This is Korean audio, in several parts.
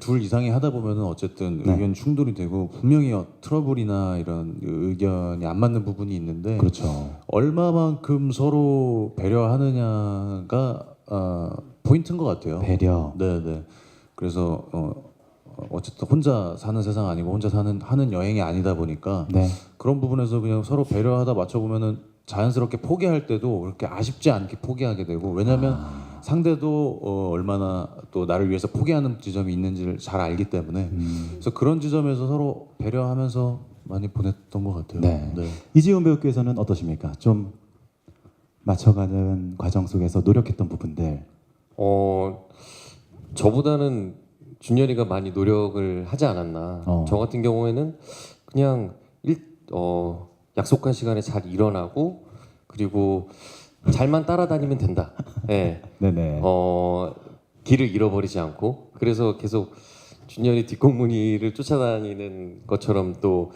둘 이상이 하다 보면은 어쨌든 네. 의견 충돌이 되고 분명히 어, 트러블이나 이런 의견이 안 맞는 부분이 있는데 그렇죠. 얼마만큼 서로 배려하느냐가 어, 포인트인 것 같아요. 배려. 네, 네. 그래서 어, 어쨌든 혼자 사는 세상 아니고 혼자 사는 하는 여행이 아니다 보니까 네. 그런 부분에서 그냥 서로 배려하다 맞춰 보면은 자연스럽게 포기할 때도 그렇게 아쉽지 않게 포기하게 되고 왜냐하면 아. 상대도 어, 얼마나 또 나를 위해서 포기하는 지점이 있는지를 잘 알기 때문에 음. 그래서 그런 지점에서 서로 배려하면서 많이 보냈던 것 같아요. 네. 이지훈 배우께서는 어떠십니까? 좀 맞춰가는 과정 속에서 노력했던 부분들. 어 저보다는 준열이가 많이 노력을 하지 않았나. 어. 저 같은 경우에는 그냥 일, 어, 약속한 시간에 잘 일어나고 그리고 잘만 따라다니면 된다. 예. 네네. 어, 길을 잃어버리지 않고 그래서 계속 준열이 뒷공무니를 쫓아다니는 것처럼 또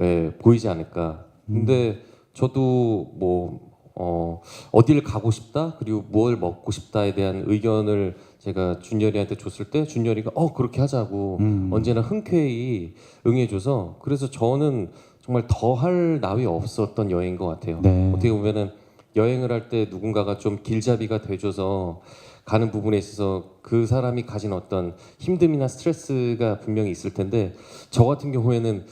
예, 보이지 않을까. 근데 저도 뭐 어, 어디를 가고 싶다 그리고 뭘 먹고 싶다에 대한 의견을 제가 준열이한테 줬을 때 준열이가 어 그렇게 하자고 음. 언제나 흔쾌히 응해줘서 그래서 저는 정말 더 할 나위 없었던 여행인 것 같아요. 네. 어떻게 보면은 여행을 할 때 누군가가 좀 길잡이가 돼줘서 가는 부분에 있어서 그 사람이 가진 어떤 힘듦이나 스트레스가 분명히 있을 텐데 저 같은 경우에는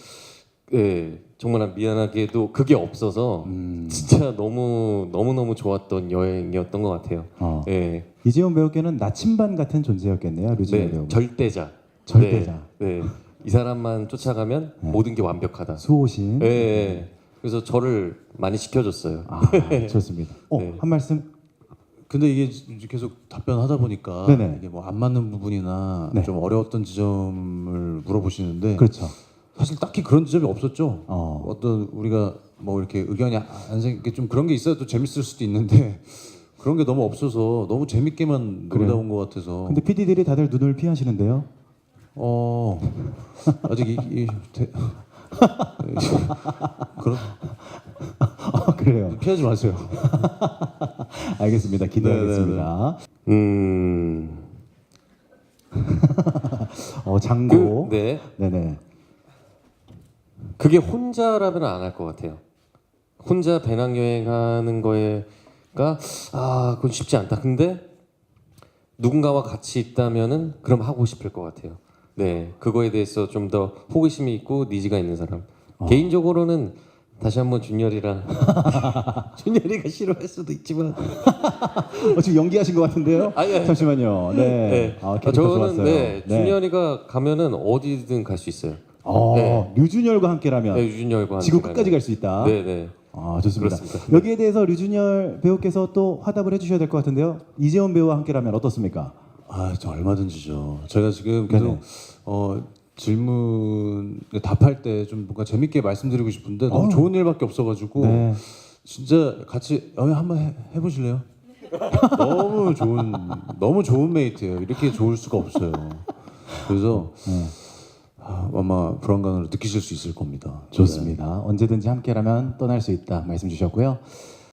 예, 정말 미안하게도 그게 없어서 음. 진짜 너무 너무 너무 좋았던 여행이었던 것 같아요. 어. 예, 이지훈 배우께는 나침반 같은 존재였겠네요. 류진열 네, 배우. 절대자. 절대자. 네, 네. 이 사람만 쫓아가면 네. 모든 게 완벽하다. 수호신. 예, 예. 그래서 저를 많이 시켜줬어요. 아, 좋습니다. 어, 네. 한 말씀. 근데 이게 계속 답변하다 보니까 네네. 이게 뭐 안 맞는 부분이나 네. 좀 어려웠던 지점을 물어보시는데 그렇죠. 사실 딱히 그런 지점이 없었죠. 어. 어떤 우리가 뭐 이렇게 의견이 안 생기게 좀 그런 게 있어야 또 재밌을 수도 있는데 그런 게 너무 없어서 너무 재밌게만? 놀다 온 것 같아서 근데 PD들이 다들 눈을 피하시는데요. 어 아직 이, 이 대, 그런 아, 그래요. 피하지 마세요. 알겠습니다. 기대하겠습니다. 음, 어, 장고. 그, 네, 네네. 그게 혼자라면 안 할 것 같아요. 혼자 배낭여행하는 거에가 아 그건 쉽지 않다. 근데 누군가와 같이 있다면은 그럼 하고 싶을 것 같아요. 네, 그거에 대해서 좀 더 호기심이 있고 니즈가 있는 사람. 개인적으로는 다시 한번 준열이랑 준열이가 싫어할 수도 있지만 어, 지금 연기하신 것 같은데요? 아니, 아니. 잠시만요. 네. 네. 아, 아, 캐릭터 저는 좋았어요. 네, 준열이가 가면은 어디든 갈 수 있어요. 어, 네. 류준열과 함께라면 네, 유준열과 지구 함께 끝까지. 갈 수 있다. 네, 네. 아, 좋습니다. 그렇습니다. 여기에 대해서 류준열 배우께서 또 화답을 해주셔야 될 것 같은데요. 이재원 배우와 함께라면 어떻습니까? 아, 저 얼마든지죠. 제가 지금 계속 네네. 어, 질문 답할 때 좀 뭔가 재밌게 말씀드리고 싶은데 너무 어우. 좋은 일밖에 없어가지고 네. 진짜 같이 여행 한번 해, 해보실래요? 너무 좋은 너무 좋은 메이트예요. 이렇게 좋을 수가 없어요. 그래서 네. 아, 아마 불안감을 느끼실 수 있을 겁니다. 좋습니다. 언제든지 함께라면 떠날 수 있다 말씀 주셨고요.